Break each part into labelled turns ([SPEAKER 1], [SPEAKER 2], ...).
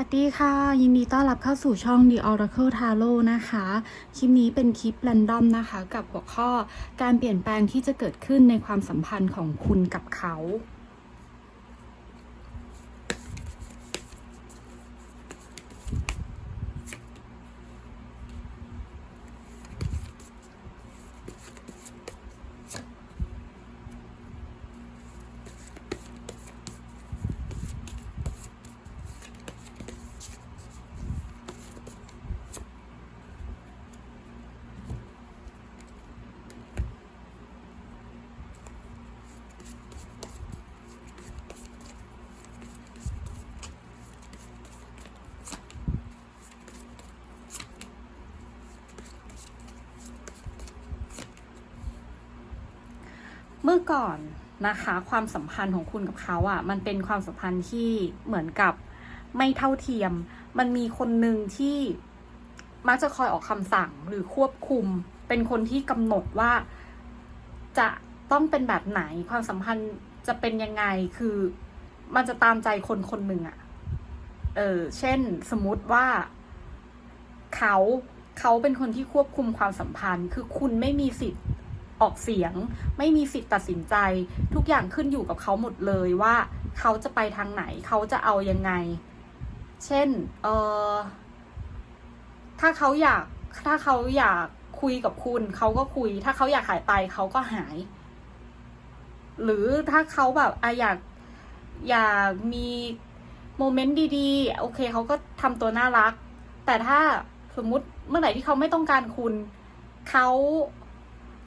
[SPEAKER 1] วัสดีค่ะ ยินดีต้อนรับเข้าสู่ช่อง The Oracle Tarot นะคะ คลิปนี้เป็นคลิปแรนดอมนะคะ กับหัวข้อการเปลี่ยนแปลงที่จะเกิดขึ้นในความสัมพันธ์ของคุณกับเขา มื่อก่อนนะคะ ความสัมพันธ์ของคุณกับเขาอะ่ะ มันเป็นความสัมพันธ์ที่เหมือนกับไม่เท่าเทียม มันมีคนหนึ่งที่มักจะคอยออกคำสั่งหรือควบคุม เป็นคนที่กำหนดว่าจะต้องเป็นแบบไหนความสัมพันธ์จะเป็นยังไงคือมันจะตามใจคนคนหนึ่งอะเออเช่นสมมติว่าเขาเขาเป็นคนที่ควบคุมความสัมพันธ์ คือคุณไม่มีสิทธิ์ ออกเสียง ไม่มีสิทธิ์ตัดสินใจ ทุกอย่างขึ้นอยู่กับเขาหมดเลยว่าเขาจะไปทางไหนเขาจะเอายังไง เช่นเออถ้าเขาอยากถ้าเขาอยากคุยกับคุณเขาก็คุย ถ้าเขาอยากหายไปเขาก็หาย หรือถ้าเขาแบบอะอยากอยากมีโมเมนต์ดีๆ โอเคเขาก็ทำตัวน่ารัก แต่ถ้าสมมุติเมื่อไหร่ที่เขาไม่ต้องการคุณ เขา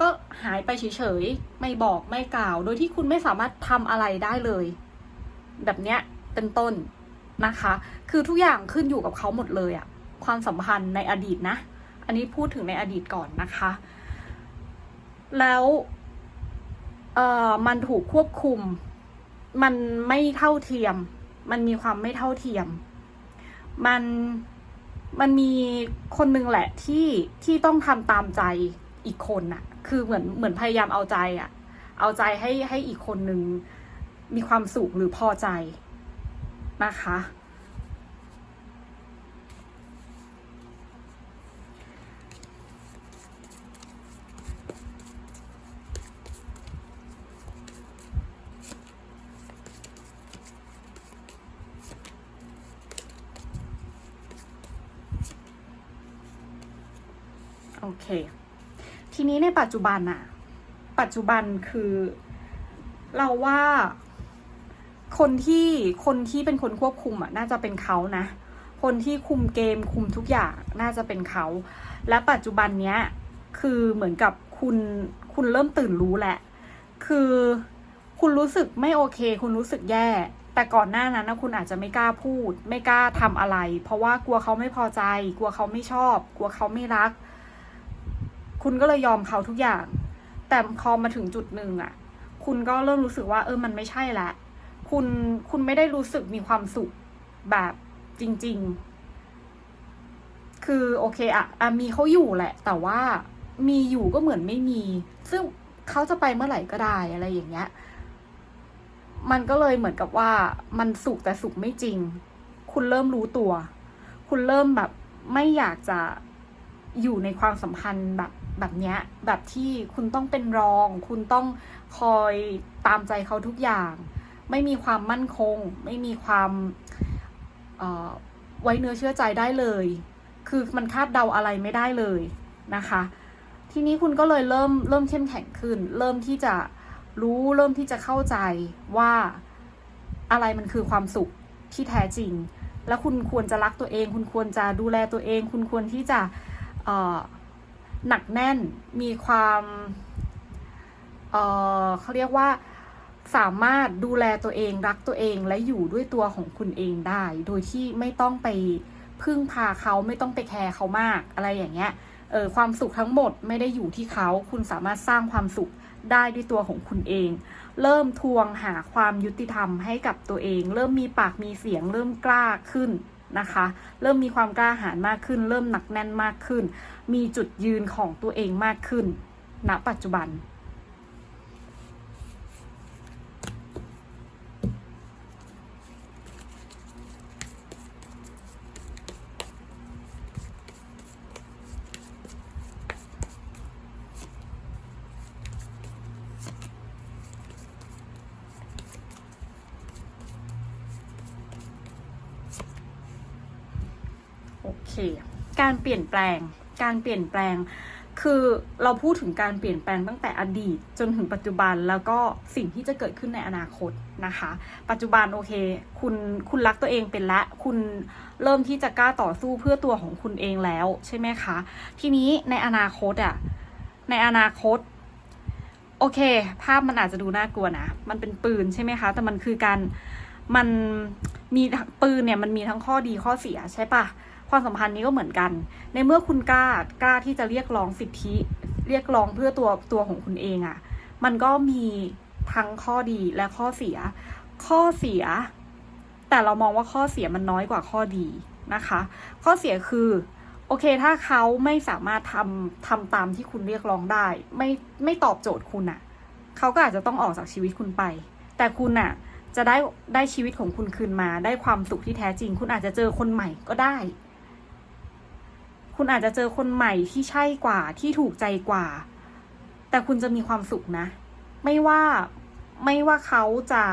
[SPEAKER 1] ก็หายไปเฉยๆ ไม่บอกไม่กล่าว โดยที่คุณไม่สามารถทำอะไรได้เลย แบบเนี้ยเป็นต้นนะคะ คือทุกอย่างขึ้นอยู่กับเขาหมดเลยอะความสัมพันธ์ในอดีตนะ อันนี้พูดถึงในอดีตก่อนนะคะ แล้วเอ่อมันถูกควบคุม มันไม่เท่าเทียม มันมีความไม่เท่าเทียม มันมันมีคนหนึ่งแหละที่ที่ต้องทำตามใจ อีกคนน่ะ คือเหมือนเหมือนพยายามเอาใจอะเอาใจให้ให้อีกคนหนึ่งมีความสุขหรือพอใจนะคะ โอเค ทีนี้ในปัจจุบันอะปัจจุบันคือเราว่าคนที่คนที่เป็นคนควบคุมอะน่าจะเป็นเขานะ คนที่คุมเกมคุมทุกอย่างน่าจะเป็นเขา และปัจจุบันเนี้ยคือเหมือนกับคุณคุณเริ่มตื่นรู้แหละ คือคุณรู้สึกไม่โอเค คุณรู้สึกแย่ แต่ก่อนหน้านั้นนะคุณอาจจะไม่กล้าพูด ไม่กล้าทำอะไร เพราะว่ากลัวเขาไม่พอใจ กลัวเขาไม่ชอบ กลัวเขาไม่รัก คุณก็เลยยอมเขาทุกอย่าง แต่พอมาถึงจุดหนึ่งอะคุณก็เริ่มรู้สึกว่าเออมันไม่ใช่ละ คุณคุณไม่ได้รู้สึกมีความสุขแบบจริง ๆ คือโอเคอะอะมีเขาอยู่แหละ แต่ว่ามีอยู่ก็เหมือนไม่มี ซึ่งเขาจะไปเมื่อไหร่ก็ได้อะไรอย่างเงี้ย มันก็เลยเหมือนกับว่ามันสุขแต่สุขไม่จริง คุณเริ่มรู้ตัว คุณเริ่มแบบไม่อยากจะอยู่ในความสัมพันธ์แบบ แบบเนี้ยแบบที่คุณต้องเป็นรอง คุณต้องคอยตามใจเขาทุกอย่าง ไม่มีความมั่นคง ไม่มีความไว้เนื้อเชื่อใจได้เลย คือมันคาดเดาอะไรไม่ได้เลยนะคะ ทีนี้คุณก็เลยเริ่มเริ่มเข้มแข็งขึ้น เริ่มที่จะรู้เริ่มที่จะเข้าใจว่าอะไรมันคือความสุขที่แท้จริง แล้วคุณควรจะรักตัวเอง คุณควรจะดูแลตัวเอง คุณควรที่จะเหนักแน่นมีความเออเขาเรียกว่าสามารถดูแลตัวเองรักตัวเองและอยู่ด้วยตัวของคุณเองได้ โดยที่ไม่ต้องไปพึ่งพาเขาไม่ต้องไปแคร์เขามากอะไรอย่างเงี้ยเออความสุขทั้งหมดไม่ได้อยู่ที่เขา คุณสามารถสร้างความสุขได้ด้วยตัวของคุณเอง เริ่มทวงหาความยุติธรรมให้กับตัวเอง เริ่มมีปากมีเสียง เริ่มกล้าขึ้น นะคะ เริ่มมีความกล้าหาญมากขึ้น เริ่มหนักแน่นมากขึ้น มีจุดยืนของตัวเองมากขึ้น ณ ปัจจุบัน การเปลี่ยนแปลง การเปลี่ยนแปลง คือเราพูดถึงการเปลี่ยนแปลงตั้งแต่อดีตจนถึงปัจจุบันแล้วก็สิ่งที่จะเกิดขึ้นในอนาคตนะคะ ปัจจุบันโอเค คุณคุณรักตัวเองเป็นละ คุณเริ่มที่จะกล้าต่อสู้เพื่อตัวของคุณเองแล้วใช่ไหมคะ ทีนี้ในอนาคตอะในอนาคต โอเค ภาพมันอาจจะดูน่ากลัวนะ มันเป็นปืนใช่ไหมคะ แต่มันคือการมันมีปืนเนี่ยมันมีทั้งข้อดีข้อเสียใช่ปะ ความสัมพันธ์นี้ก็เหมือนกัน ในเมื่อคุณกล้ากล้าที่จะเรียกร้องสิทธิ เรียกร้องเพื่อตัวตัวของคุณเองอะ่ะ มันก็มีทั้งข้อดีและข้อเสีย ข้อเสีย แต่เรามองว่าข้อเสียมันน้อยกว่าข้อดีนะคะ ข้อเสียคือโอเค ถ้าเขาไม่สามารถทำทำตามที่คุณเรียกร้องได้ ไม่ไม่ตอบโจทย์คุณอะ่ะ เขาก็อาจจะต้องออกจากชีวิตคุณไป แต่คุณน่ะ จะได้ได้ชีวิตของคุณคืนมา ได้ความสุขที่แท้จริง คุณอาจจะเจอคนใหม่ก็ได้ คุณอาจจะเจอคนใหม่ที่ใช่กว่าที่ถูกใจกว่า แต่คุณจะมีความสุขนะ ไม่ว่าไม่ว่าเขาจะ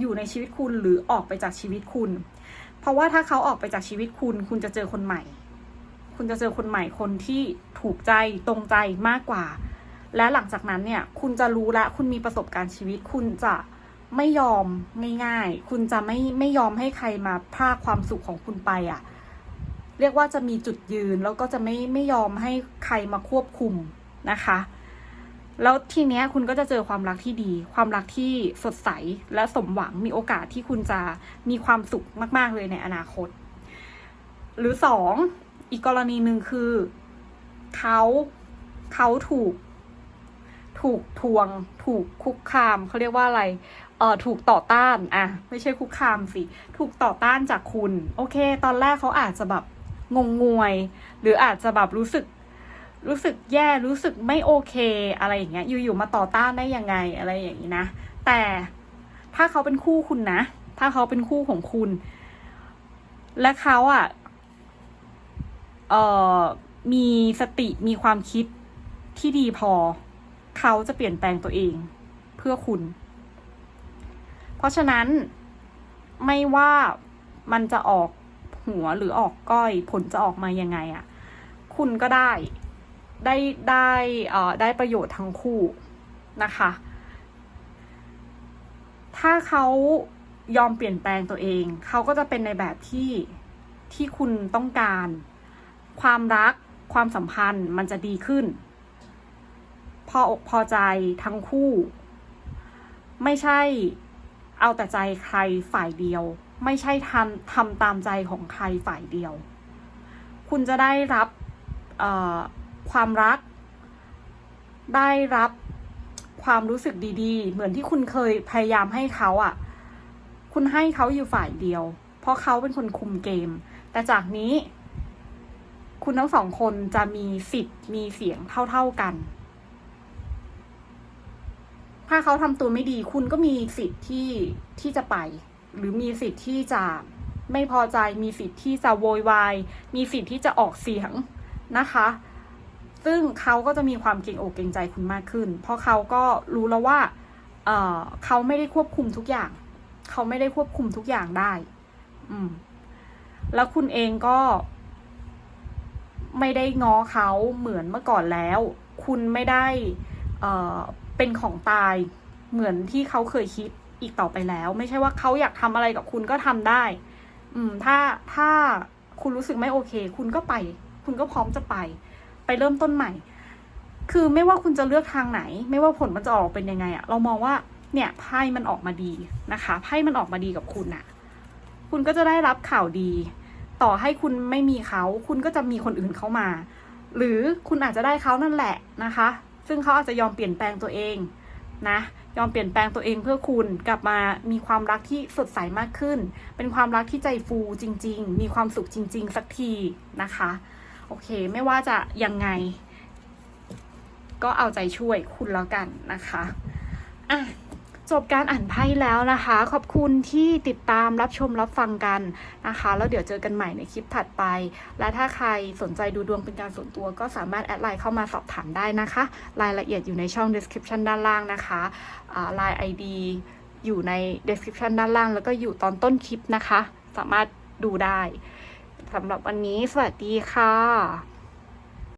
[SPEAKER 1] อยู่ในชีวิตคุณหรือออกไปจากชีวิตคุณ เพราะว่าถ้าเขาออกไปจากชีวิตคุณ คุณจะเจอคนใหม่ คุณจะเจอคนใหม่คนที่ถูกใจตรงใจมากกว่า และหลังจากนั้นเนี่ย คุณจะรู้และคุณมีประสบการณ์ชีวิต คุณจะไม่ยอมง่ายๆ คุณจะไม่ไม่ยอมให้ใครมาพรากความสุขของคุณไปอะ่ะ เรียกว่าจะมีจุดยืนแล้วก็จะไม่ไม่ยอมให้ใครมาควบคุมนะคะ แล้วทีเนี้ยคุณก็จะเจอความรักที่ดี ความรักที่สดใสและสมหวังมีโอกาสที่คุณจะมีความสุขมาก ๆ เลยในอนาคต หรือสองอีกกรณีหนึ่งคือเขาเขาถูก ถูกทวง ถูกคุกคามเขาเรียกว่าอะไรเออถูกต่อต้าน อะ ไม่ใช่คุกคามสิ ถูกต่อต้านจากคุณ โอเค ตอนแรกเขาอาจจะแบบ งงงวย หรืออาจจะแบบรู้สึกรู้สึกแย่รู้สึกไม่โอเค อะไรอย่างเงี้ย อยู่ๆมาต่อต้านได้ยังไงอะไรอย่างนี้นะ แต่ถ้าเขาเป็นคู่คุณนะ ถ้าเขาเป็นคู่ของคุณ และเขาอะเอ่อมีสติมีความคิดที่ดีพอ เขาจะเปลี่ยนแปลงตัวเองเพื่อคุณ เพราะฉะนั้นไม่ว่ามันจะออก หัวหรือออกก้อยผลจะออกมายังไงอะ่ะ คุณก็ได้ได้ได้เอ่อได้ประโยชน์ทั้งคู่นะคะ ถ้าเขายอมเปลี่ยนแปลงตัวเอง เขาก็จะเป็นในแบบที่ที่คุณต้องการ ความรักความสัมพันธ์มันจะดีขึ้น พออกพอใจทั้งคู่ ไม่ใช่เอาแต่ใจใครฝ่ายเดียว ไม่ใช่ทำทำตามใจของใครฝ่ายเดียว คุณจะได้รับความรัก ได้รับความรู้สึกดีๆ เหมือนที่คุณเคยพยายามให้เขาอะ่ะ คุณให้เขาอยู่ฝ่ายเดียว เพราะเขาเป็นคนคุมเกม แต่จากนี้ คุณทั้งสองคนจะมีสิทธิ์มีเสียงเท่า ๆกัน ถ้าเขาทำตัวไม่ดี คุณก็มีสิทธิ์ที่ที่จะไป หรือมีสิทธิ์ที่จะไม่พอใจมีสิทธิ์ที่จะโวยวายมีสิทธิ์ที่จะออกเสียงนะคะ ซึ่งเขาก็จะมีความเกรงอกเกรงใจคุณมากขึ้น เพราะเขาก็รู้แล้วว่าเเขาไม่ได้ควบคุมทุกอย่าง เขาไม่ได้ควบคุมทุกอย่างได้ อืม แล้วคุณเองก็ ไม่ได้ง้อเขาเหมือนเมื่อก่อนแล้ว คุณไม่ได้เเป็นของตายเหมือนที่เขาเคยคิด อีกต่อไปแล้ว ไม่ใช่ว่าเขาอยากทำอะไรกับคุณก็ทำได้ อืม ถ้าถ้าคุณรู้สึกไม่โอเค คุณก็ไป คุณก็พร้อมจะไป ไปเริ่มต้นใหม่ คือไม่ว่าคุณจะเลือกทางไหน ไม่ว่าผลมันจะออกเป็นยังไงอะเรามองว่าเนี่ยไพ่มันออกมาดีนะคะไพ่มันออกมาดีกับคุณอะคุณก็จะได้รับข่าวดี ต่อให้คุณไม่มีเขาคุณก็จะมีคนอื่นเข้ามา หรือคุณอาจจะได้เขานั่นแหละนะคะ ซึ่งเขาอาจจะยอมเปลี่ยนแปลงตัวเอง นะยอมเปลี่ยนแปลงตัวเองเพื่อคุณกลับมามีความรักที่สดใสมากขึ้น เป็นความรักที่ใจฟูจริง ๆ มีความสุขจริง ๆ สักทีนะคะ โอเค ไม่ว่าจะยังไง ก็เอาใจช่วยคุณแล้วกันนะคะอะ จบการอ่านไพ่แล้วนะคะ ขอบคุณที่ติดตามรับชมรับฟังกันนะคะ แล้วเดี๋ยวเจอกันใหม่ในคลิปถัดไป และถ้าใครสนใจดูดวงเป็นการส่วนตัวก็สามารถแอดไลน์เข้ามาสอบถามได้นะคะ รายละเอียดอยู่ในช่อง description ด้านล่างนะคะอ่า Line ID อยู่ใน description ด้านล่าง แล้วก็อยู่ตอนต้นคลิปนะคะ สามารถดูได้สำหรับวันนี้สวัสดีค่ะ